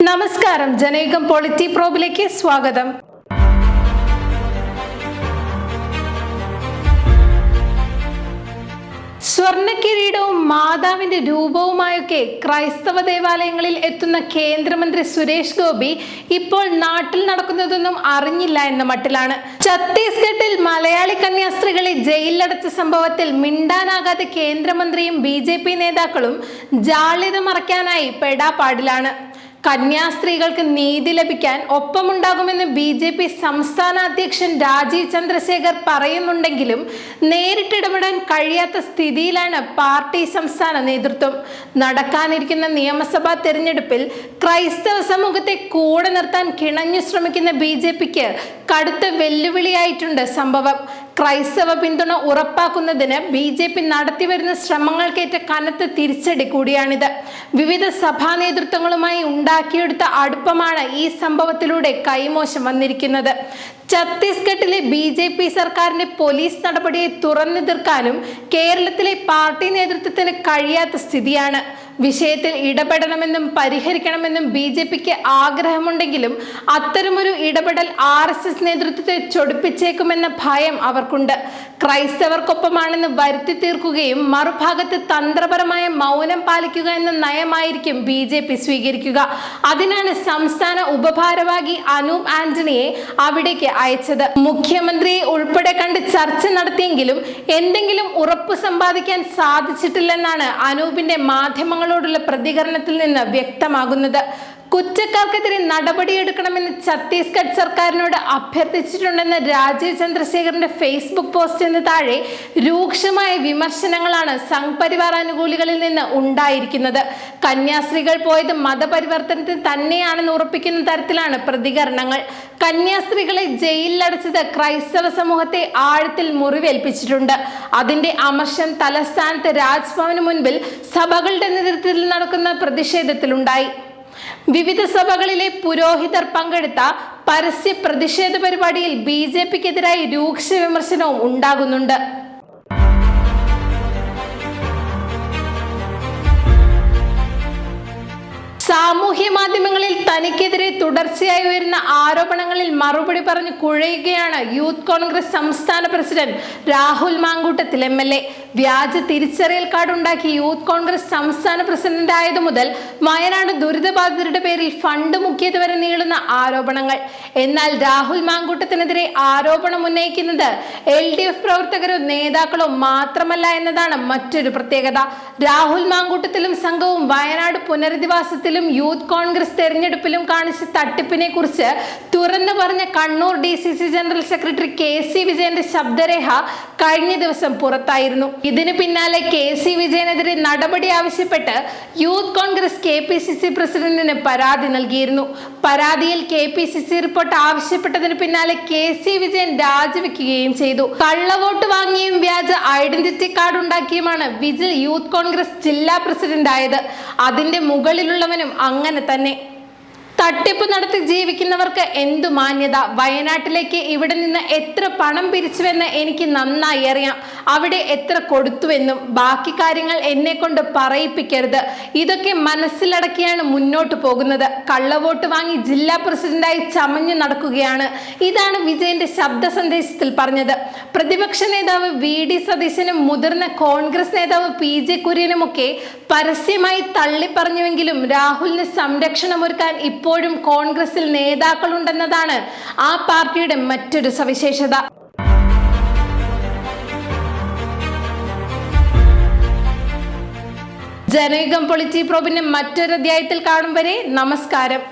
നമസ്കാരം. ജനയുഗം പൊളിറ്റി പ്രോബിലേക്ക് സ്വാഗതം. സ്വർണ കിരീടവും മാതാവിന്റെ രൂപവുമായൊക്കെ ക്രൈസ്തവ ദേവാലയങ്ങളിൽ എത്തുന്ന കേന്ദ്രമന്ത്രി സുരേഷ് ഗോപി ഇപ്പോൾ നാട്ടിൽ നടക്കുന്നതൊന്നും അറിഞ്ഞില്ല എന്ന മട്ടിലാണ്. ഛത്തീസ്ഗഡിൽ മലയാളി കന്യാസ്ത്രീകളെ ജയിലിലടച്ച സംഭവത്തിൽ മിണ്ടാനാകാതെ കേന്ദ്രമന്ത്രിയും ബി നേതാക്കളും ജാള്യത മറയ്ക്കാനായി പെടാപ്പാടിലാണ്. കന്യാസ്ത്രീകൾക്ക് നീതി ലഭിക്കാൻ ഒപ്പമുണ്ടാകുമെന്ന് ബി ജെ പി സംസ്ഥാന അധ്യക്ഷൻ രാജീവ് ചന്ദ്രശേഖർ പറയുന്നുണ്ടെങ്കിലും നേരിട്ടിടപെടാൻ കഴിയാത്ത സ്ഥിതിയിലാണ് പാർട്ടി സംസ്ഥാന നേതൃത്വം. നടക്കാനിരിക്കുന്ന നിയമസഭാ തെരഞ്ഞെടുപ്പിൽ ക്രൈസ്തവ സമൂഹത്തെ കൂടെ നിർത്താൻ കിണഞ്ഞു ശ്രമിക്കുന്ന ബി കടുത്ത വെല്ലുവിളിയായിട്ടുണ്ട് സംഭവം. ക്രൈസ്തവ പിന്തുണ ഉറപ്പാക്കുന്നതിന് ബി ജെ പി നടത്തിവരുന്ന ശ്രമങ്ങൾക്കേറ്റ കനത്ത തിരിച്ചടി കൂടിയാണിത്. വിവിധ സഭാ നേതൃത്വങ്ങളുമായി ഉണ്ടാക്കിയെടുത്ത അടുപ്പമാണ് ഈ സംഭവത്തിലൂടെ കൈമോശം വന്നിരിക്കുന്നത്. ഛത്തീസ്ഗഡിലെ ബി ജെ പി സർക്കാരിന്റെ പോലീസ് നടപടിയെ തുറന്നെതിർക്കാനും കേരളത്തിലെ പാർട്ടി നേതൃത്വത്തിന് കഴിയാത്ത സ്ഥിതിയാണ്. വിഷയത്തിൽ ഇടപെടണമെന്നും പരിഹരിക്കണമെന്നും ബി ജെ പിക്ക് ആഗ്രഹമുണ്ടെങ്കിലും അത്തരമൊരു ഇടപെടൽ ആർ എസ് എസ് നേതൃത്വത്തെ ചൊടിപ്പിച്ചേക്കുമെന്ന ഭയം അവർക്കുണ്ട്. ക്രൈസ്തവർക്കൊപ്പമാണെന്ന് വരുത്തി തീർക്കുകയും മറുഭാഗത്ത് തന്ത്രപരമായ മൗനം പാലിക്കുക എന്ന നയമായിരിക്കും ബി ജെ പി സ്വീകരിക്കുക. അതിനാണ് സംസ്ഥാന ഉപഭാരവാഹി അനൂപ് ആന്റണിയെ അവിടേക്ക് അയച്ചത്. മുഖ്യമന്ത്രിയെ ഉൾപ്പെടെ കണ്ട് ചർച്ച നടത്തിയെങ്കിലും എന്തെങ്കിലും ഉറപ്പ് സമ്പാദിക്കാൻ സാധിച്ചിട്ടില്ലെന്നാണ് അനൂപിന്റെ മാധ്യമങ്ങളോടുള്ള പ്രതികരണത്തിൽ നിന്ന് വ്യക്തമാകുന്നത് കുറ്റക്കാർക്കെതിരെ നടപടിയെടുക്കണമെന്ന് ഛത്തീസ്ഗഡ് സർക്കാരിനോട് അഭ്യർത്ഥിച്ചിട്ടുണ്ടെന്ന് രാജീവ് ചന്ദ്രശേഖറിന്റെ ഫേസ്ബുക്ക് പോസ്റ്റിന് താഴെ രൂക്ഷമായ വിമർശനങ്ങളാണ് സംഘ് പരിവാർ അനുകൂലികളിൽ നിന്ന് ഉണ്ടായിരിക്കുന്നത്. കന്യാസ്ത്രീകൾ പോയത് മതപരിവർത്തനത്തിന് തന്നെയാണെന്ന് ഉറപ്പിക്കുന്ന തരത്തിലാണ് പ്രതികരണങ്ങൾ. കന്യാസ്ത്രീകളെ ജയിലിലടച്ചത് ക്രൈസ്തവ സമൂഹത്തെ ആഴത്തിൽ മുറിവേൽപ്പിച്ചിട്ടുണ്ട്. അതിന്റെ അമർഷം തലസ്ഥാനത്ത് രാജ്ഭവന് മുൻപിൽ സഭകളുടെ നേതൃത്വത്തിൽ നടക്കുന്ന പ്രതിഷേധത്തിലുണ്ടായി. വിവിധ സഭകളിലെ പുരോഹിതർ പങ്കെടുത്ത പരസ്യ പ്രതിഷേധ പരിപാടിയിൽ ബി ജെ പിക്കെതിരായി രൂക്ഷ വിമർശനവും ഉണ്ടാകുന്നുണ്ട്. സാമൂഹ്യ മാധ്യമങ്ങളിൽ തനിക്കെതിരെ തുടർച്ചയായി ഉയരുന്ന ആരോപണങ്ങളിൽ മറുപടി പറഞ്ഞു കുഴയുകയാണ് യൂത്ത് കോൺഗ്രസ് സംസ്ഥാന president Rahul Mankoottathil M L A. വ്യാജ തിരിച്ചറിയൽ കാർഡ് ഉണ്ടാക്കി യൂത്ത് കോൺഗ്രസ് സംസ്ഥാന പ്രസിഡന്റ് ആയതു മുതൽ വയനാട് ദുരിതബാധിതരുടെ പേരിൽ ഫണ്ട് മുക്കിയത് വരെ നീളുന്ന ആരോപണങ്ങൾ. എന്നാൽ രാഹുൽ മാങ്കൂട്ടത്തിനെതിരെ ആരോപണം ഉന്നയിക്കുന്നത് എൽ ഡി എഫ് പ്രവർത്തകരോ നേതാക്കളോ മാത്രമല്ല എന്നതാണ് മറ്റൊരു പ്രത്യേകത. രാഹുൽ മാങ്കൂട്ടത്തിലും സംഘവും വയനാട് പുനരധിവാസത്തിലും യൂത്ത് കോൺഗ്രസ് തെരഞ്ഞെടുപ്പിലും കാണിച്ച തട്ടിപ്പിനെ കുറിച്ച് തുറന്നു പറഞ്ഞ Kannur D C C general secretary K C വിജയന്റെ ശബ്ദരേഖ കഴിഞ്ഞ ദിവസം പുറത്തായിരുന്നു. ഇതിന് പിന്നാലെ കെ സി വിജയനെതിരെ നടപടി ആവശ്യപ്പെട്ട് youth Congress K P C C പ്രസിഡന്റിന് പരാതി നൽകിയിരുന്നു. പരാതിയിൽ K P C C report ആവശ്യപ്പെട്ടതിന് പിന്നാലെ കെ സി വിജയൻ രാജിവെക്കുകയും ചെയ്തു. കള്ളവോട്ട് വാങ്ങിയും വ്യാജ ഐഡന്റിറ്റി കാർഡ് ഉണ്ടാക്കിയുമാണ് വിജിൽ യൂത്ത് കോൺഗ്രസ് ജില്ലാ പ്രസിഡന്റ് ആയത് അതിന്റെ മുകളിലുള്ളവനും അങ്ങനെ തന്നെ. തട്ടിപ്പ് നടത്തി ജീവിക്കുന്നവർക്ക് എന്തു മാന്യത? വയനാട്ടിലേക്ക് ഇവിടെ നിന്ന് എത്ര പണം പിരിച്ചുവെന്ന് എനിക്ക് നന്നായി അറിയാം. അവിടെ എത്ര കൊടുത്തുവെന്നും ബാക്കി കാര്യങ്ങൾ എന്നെ കൊണ്ട് പറയിപ്പിക്കരുത്. ഇതൊക്കെ മനസ്സിലടക്കിയാണ് മുന്നോട്ട് പോകുന്നത്. കള്ളവോട്ട് വാങ്ങി ജില്ലാ പ്രസിഡന്റായി ചമഞ്ഞു നടക്കുകയാണ്. ഇതാണ് വിജയന്റെ ശബ്ദ സന്ദേശത്തിൽ പറഞ്ഞത്. പ്രതിപക്ഷ നേതാവ് വി ഡി സതീശനും മുതിർന്ന കോൺഗ്രസ് നേതാവ് പി ജെ കുര്യനുമൊക്കെ പരസ്യമായി തള്ളിപ്പറഞ്ഞുവെങ്കിലും രാഹുലിന് സംരക്ഷണമൊരുക്കാൻ ഇപ്പോഴും കോൺഗ്രസിൽ നേതാക്കളുണ്ടെന്നതാണ് ആ പാർട്ടിയുടെ മറ്റൊരു സവിശേഷത. ജനയുഗം പൊളിറ്റി പ്രോബിന്റെ മറ്റൊരു അധ്യായത്തിൽ കാണും വരെ നമസ്കാരം.